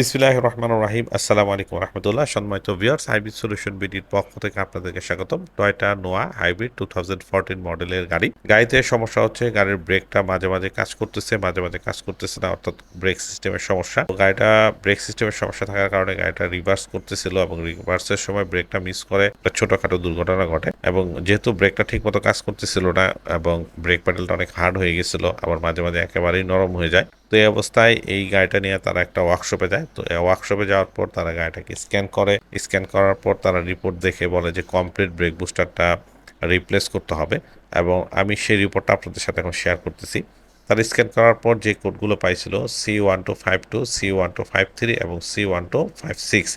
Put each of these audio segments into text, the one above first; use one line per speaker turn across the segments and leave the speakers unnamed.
বিসমিল্লাহ রহমান রাহিম আসসালামু আলাইকুম রহমতুল্লাহ। সম্মানিত ভিউয়ার্স, হাইব্রিড সলিউশন বিডির পক্ষ থেকে আপনাদেরকে স্বাগতম। Toyota Noah hybrid two thousand fourteen মডেলের গাড়ি। গাড়িতে সমস্যা হচ্ছে, গাড়ির ব্রেকটা মাঝে মাঝে কাজ করতেছে, মাঝে মাঝে কাজ করতেছে না, অর্থাৎ ব্রেক সিস্টেমের সমস্যা। গাড়িটা ব্রেক সিস্টেমের সমস্যা থাকার কারণে গাড়িটা রিভার্স করতেছিল এবং রিভার্সের সময় ব্রেকটা মিস করে একটা ছোটখাটো দুর্ঘটনা ঘটে। এবং যেহেতু ব্রেকটা ঠিক মতো কাজ করতেছিল না এবং ব্রেক প্যাডেলটা অনেক হার্ড হয়ে গেছিল, আবার মাঝে মাঝে একেবারেই নরম হয়ে যায় তো এই অবস্থায় এই গাড়িটা নিয়ে তারা একটা ওয়ার্কশপে যায়। তো এই ওয়ার্কশপে যাওয়ার পর তারা গাড়িটাকে স্ক্যান করে। স্ক্যান করার পর তারা রিপোর্ট দেখে বলে যে কমপ্লিট ব্রেক বুস্টারটা রিপ্লেস করতে হবে। এবং আমি সেই রিপোর্টটা আপনাদের সাথে এখন শেয়ার করতেছি। তারা স্ক্যান করার পর যে কোডগুলো পাইছিল C one two five two C one two five three এবং C one two five six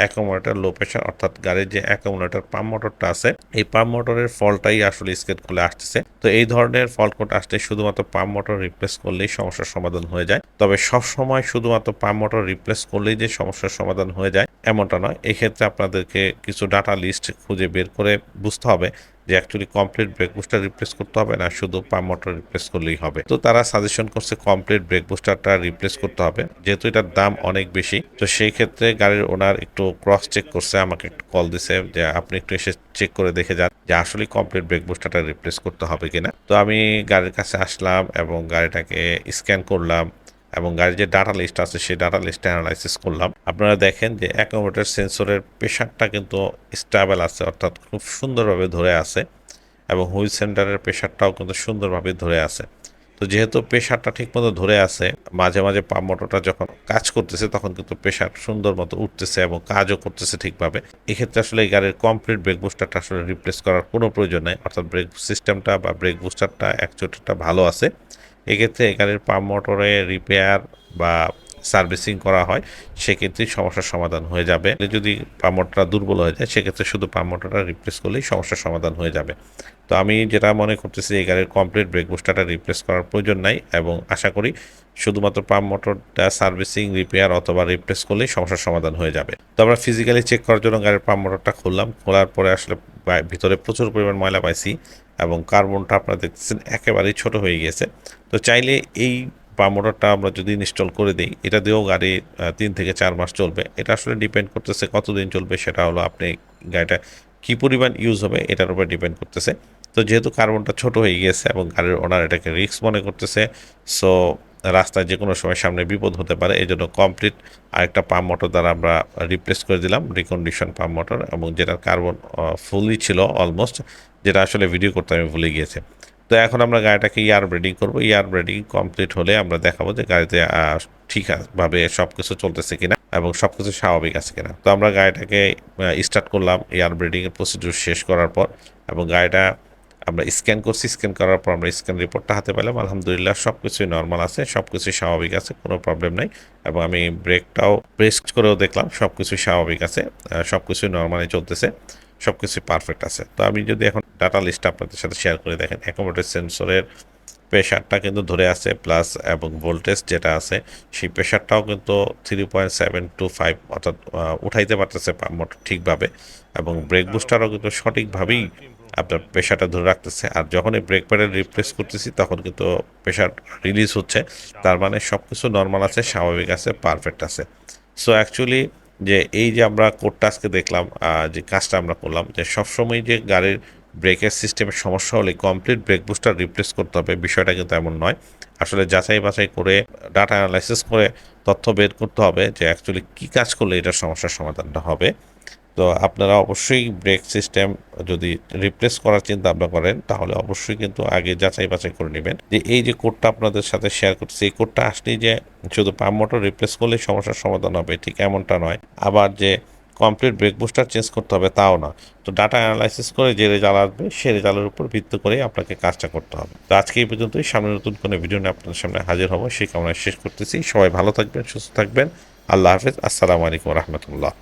অ্যাকোমোডেটার low pressure অর্থাৎ গাড়ির যে অ্যাকোমোডেটার পাম্প মোটরটা আছে, এই পাম্প মোটরের ফলটাই আসলে স্কেট করলে আসতেছে। তো এই ধরনের ফল্ট কোড আসলে শুধুমাত্র পাম্প মোটর রিপ্লেস করলেই সমস্যার সমাধান হয়ে যায়। তবে সব সময় শুধুমাত্র পাম্প মোটর রিপ্লেস করলেই যে সমস্যার সমাধান হয়ে যায়, এমনটা নয়। এক্ষেত্রে আপনাদেরকে কিছু ডাটা লিস্ট খুঁজে বের করে বুঝতে হবে যে actually complete brake booster replace করতে হবে না, শুধু পাম্প মোটর রিপ্লেস করলেই হবে। তো তারা সাজেশন করছে কমপ্লিট ব্রেক বুস্টারটা রিপ্লেস করতে হবে, যেহেতু এটার দাম অনেক বেশি। তো সেই ক্ষেত্রে গাড়ির ওনার একটু ক্রস চেক করছে, আমাকে একটু কল দিছে যে আপনি একটু এসে চেক করে দেখে যান যে আসলে কমপ্লিট ব্রেক বুস্টারটা রিপ্লেস করতে হবে কিনা। তো আমি গাড়ির কাছে আসলাম এবং গাড়িটাকে স্ক্যান করলাম এবং গাড়ির যে ডাটা লিস্ট আছে, সেই ডাটা লিস্টটা অ্যানালাইসিস করলাম। আপনারা দেখেন যে অ্যাকোমোডেটার সেন্সরের প্রেশারটা কিন্তু স্টেবল আছে, অর্থাৎ খুব সুন্দরভাবে ধরে আছে এবং হুইল সেন্টারের প্রেশারটাও কিন্তু সুন্দরভাবে ধরে আছে। তো যেহেতু প্রেশারটা ঠিকমতো ধরে আছে, মাঝে মাঝে পাম্প মোটরটা যখন কাজ করতেছে, তখন কিন্তু প্রেশার সুন্দর মতো উঠতেছে এবং কাজও করতেছে ঠিকভাবে। এক্ষেত্রে আসলে এই গাড়ির কমপ্লিট ব্রেক বুস্টারটা আসলে রিপ্লেস করার কোনো প্রয়োজন নেই, অর্থাৎ ব্রেক সিস্টেমটা বা ব্রেক বুস্টারটা অ্যাকচুয়ালিটা ভালো আছে। এক্ষেত্রে এখানে পাম্প মোটরের রিপেয়ার বা সার্ভিসিং করা হয়, সেক্ষেত্রে সমস্যার সমাধান হয়ে যাবে। যদি পাম্প মোটরটা দুর্বল হয়ে যায়, সেক্ষেত্রে শুধু পাম্প মোটরটা রিপ্লেস করলেই সমস্যার সমাধান হয়ে যাবে। তো আমি যেটা মনে করতেছি, এই গাড়ির কমপ্লিট ব্রেক বুস্টারটা রিপ্লেস করার প্রয়োজন নাই এবং আশা করি শুধুমাত্র পাম্প মোটরটা সার্ভিসিং রিপেয়ার অথবা রিপ্লেস করলেই সমস্যার সমাধান হয়ে যাবে। তো আমরা ফিজিক্যালি চেক করার জন্য গাড়ির পাম্প মোটরটা খুললাম, খোলার পরে আসলে ভিতরে প্রচুর পরিমাণ ময়লা পাইছি এবং কার্বনটা আপনারা দেখতেছেন একেবারেই ছোট হয়ে গিয়েছে। তো চাইলে এই পাম্প মোটরটা আমরা যদি ইনস্টল করে দিই, এটা দিয়েও গাড়ি তিন থেকে চার মাস চলবে। এটা আসলে ডিপেন্ড করতেছে কতদিন চলবে, সেটা হলো আপনি গাড়িটা কী পরিমাণ ইউজ হবে, এটার উপর ডিপেন্ড করতেছে। তো যেহেতু কার্বনটা ছোট হয়ে গিয়েছে এবং গাড়ির ওনার এটাকে রিস্ক মনে করতেছে সো রাস্তায় যে কোনো সময় সামনে বিপদ হতে পারে এই জন্য কমপ্লিট আরেকটা পাম্প মোটর দ্বারা আমরা রিপ্লেস করে দিলাম রিকন্ডিশন পাম্প মোটর এবং যেটার কার্বন ফুলই ছিল অলমোস্ট যেটা আসলে ভিডিও করতে আমি ভুলে গিয়েছে। তো এখন আমরা গাড়িটাকে ইয়ার ব্রেডিং করব। ইয়ার ব্রেডিং কমপ্লিট হলে আমরা দেখাবো যে গাড়িতে ঠিকভাবে সব কিছু চলতেছে কিনা এবং সব কিছু স্বাভাবিক আছে কিনা। তো আমরা গাড়িটাকে স্টার্ট করলাম। এয়ার ব্রিডিংয়ের প্রসিডিউর শেষ করার পর এবং গাড়িটা আমরা স্ক্যান করছি। স্ক্যান করার পর আমরা স্ক্যান রিপোর্টটা হাতে পেলাম। আলহামদুলিল্লাহ সব কিছুই নর্মাল আছে সব কিছুই স্বাভাবিক আছে, কোনো প্রবলেম নাই এবং আমি ব্রেকটাও প্রেস করেও দেখলাম সব কিছুই স্বাভাবিক আছে সব কিছুই নর্মালি চলতেছে। সব কিছুই পারফেক্ট আছে। তো আমি যদি এখন ডাটা লিস্টটা আপনাদের সাথে শেয়ার করে দেখেন অ্যাকোমোডেট সেন্সরের প্রেশারটা কিন্তু ধরে আছে প্লাস এবং ভোল্টেজ যেটা আছে, সেই প্রেশারটাও কিন্তু three point seven two five অর্থাৎ উঠাইতে পারতেছে মোটর ঠিকভাবে এবং ব্রেক বুস্টারও কিন্তু সঠিকভাবেই আপনার প্রেশারটা ধরে রাখতেছে। আর যখন এই ব্রেক প্যাডেল রিপ্লেস করতেছি, তখন কিন্তু প্রেশার রিলিজ হচ্ছে। তার মানে সব কিছু নর্মাল আছে, স্বাভাবিক আছে পারফেক্ট আছে। সো অ্যাকচুয়ালি যে এই যে আমরা কোডটা আজকে দেখলাম যে কাজটা আমরা করলাম, যে সবসময় যে গাড়ির ব্রেকের সিস্টেমের সমস্যা হলে কমপ্লিট ব্রেক বুস্টার রিপ্লেস করতে হবে, বিষয়টা কিন্তু এমন নয়। আসলে যাচাই বাছাই করে ডাটা অ্যানালাইসিস করে তথ্য বের করতে হবে যে অ্যাকচুয়ালি কী কাজ করলে এটার সমস্যার সমাধানটা হবে। তো আপনারা অবশ্যই ব্রেক সিস্টেম যদি রিপ্লেস করার চিন্তা ভাবনা করেন, তাহলে অবশ্যই কিন্তু আগে যাচাই বাছাই করে নেবেন। যে এই যে কোডটা আপনাদের সাথে শেয়ার করছি, এই কোডটা আসলেই যে শুধু পাম্প মোটর রিপ্লেস করলেই সমস্যার সমাধান হবে, ঠিক এমনটা নয়। আবার যে কমপ্লিট ব্রেক বুস্টার চেঞ্জ করতে হবে, তাও না। তো ডাটা অ্যানালাইসিস করে যে রেজাল্ট আসবে সেই রেজাল্টের উপর ভিত্তি করেই আপনাকে কাজটা করতে হবে। তো আজকে এই পর্যন্তই। সামনে নতুন কোনো ভিডিও নিয়ে আপনাদের সামনে হাজির হব, সেই কামনায় শেষ করতেছি। সবাই ভালো থাকবেন, সুস্থ থাকবেন। আল্লাহ হাফিজ। আসসালামু আলাইকুম রহমতুল্লাহ।